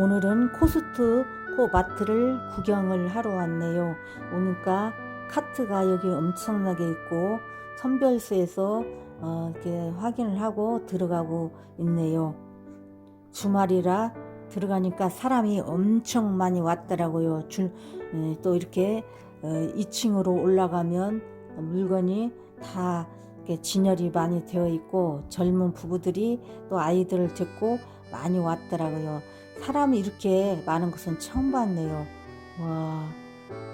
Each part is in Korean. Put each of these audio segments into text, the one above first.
오늘은 코스트 코 마트를 구경을 하러 왔네요. 오니까 카트가 여기 엄청나게 있고 선별소에서 어, 이렇게 확인을 하고 들어가고 있네요. 주말이라 들어가니까 사람이 엄청 많이 왔더라고요. 줄, 에, 또 이렇게 어, 2층으로 올라가면 물건이 다 이렇게 진열이 많이 되어 있고 젊은 부부들이 또 아이들을 데리고 많이 왔더라고요. 사람이 이렇게 많은 것은 처음 봤네요. 와,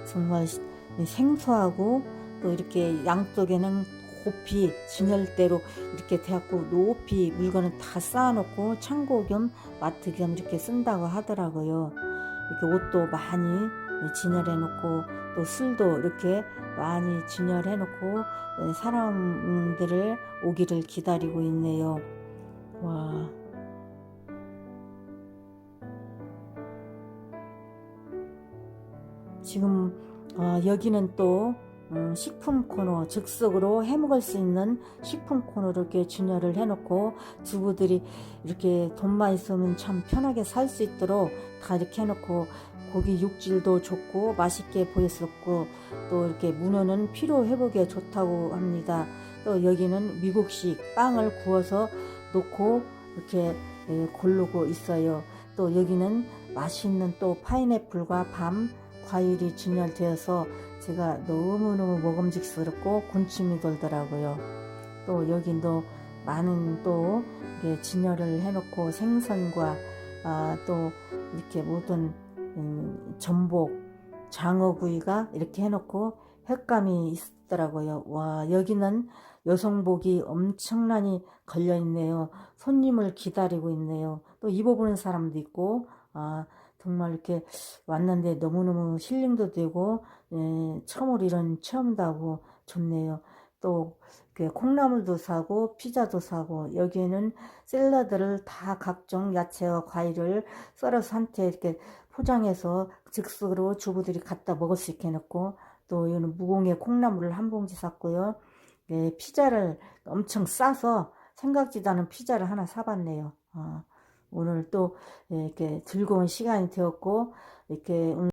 정말 시- 생소하고 또 이렇게 양쪽에는 높이 진열대로 이렇게 되었고 높이 물건을 다 쌓아놓고 창고 겸 마트 겸 이렇게 쓴다고 하더라고요. 이렇게 옷도 많이 진열해놓고 또 술도 이렇게 많이 진열해놓고 사람들을 오기를 기다리고 있네요. 지금 어, 여기는 또 음, 식품 코너 즉석으로 해먹을 수 있는 식품 코너를 이렇게 진열을 해놓고 주부들이 이렇게 돈만 있으면 참 편하게 살 수 있도록 다 이렇게 해놓고 고기 육질도 좋고 맛있게 보였었고 또 이렇게 문어는 피로 회복에 좋다고 합니다. 또 여기는 미국식 빵을 구워서 놓고 이렇게 예, 고르고 있어요. 또 여기는 맛있는 또 파인애플과 밤 과일이 진열되어서 제가 너무너무 먹음직스럽고 군침이 돌더라고요. 또 여기도 많은 또 진열을 해놓고 생선과 아, 또 이렇게 모든 음, 전복, 장어구이가 이렇게 해놓고 횟감이 있더라고요. 와 여기는 여성복이 엄청나게 걸려 있네요. 손님을 기다리고 있네요. 또 입어보는 사람도 있고 아 정말 이렇게 왔는데 너무너무 힐링도 되고 예, 처음으로 이런 체험도 하고 좋네요. 또그 콩나물도 사고 피자도 사고 여기에는 샐러드를 다 각종 야채와 과일을 썰어서 한테 이렇게 포장해서 즉석으로 주부들이 갖다 먹을 수 있게 해놓고 또 이거는 무공의 콩나물을 한 봉지 샀고요. 예, 피자를 엄청 싸서 생각지도 않은 피자를 하나 사봤네요. 어, 오늘 또 이렇게 즐거운 시간이 되었고 이렇게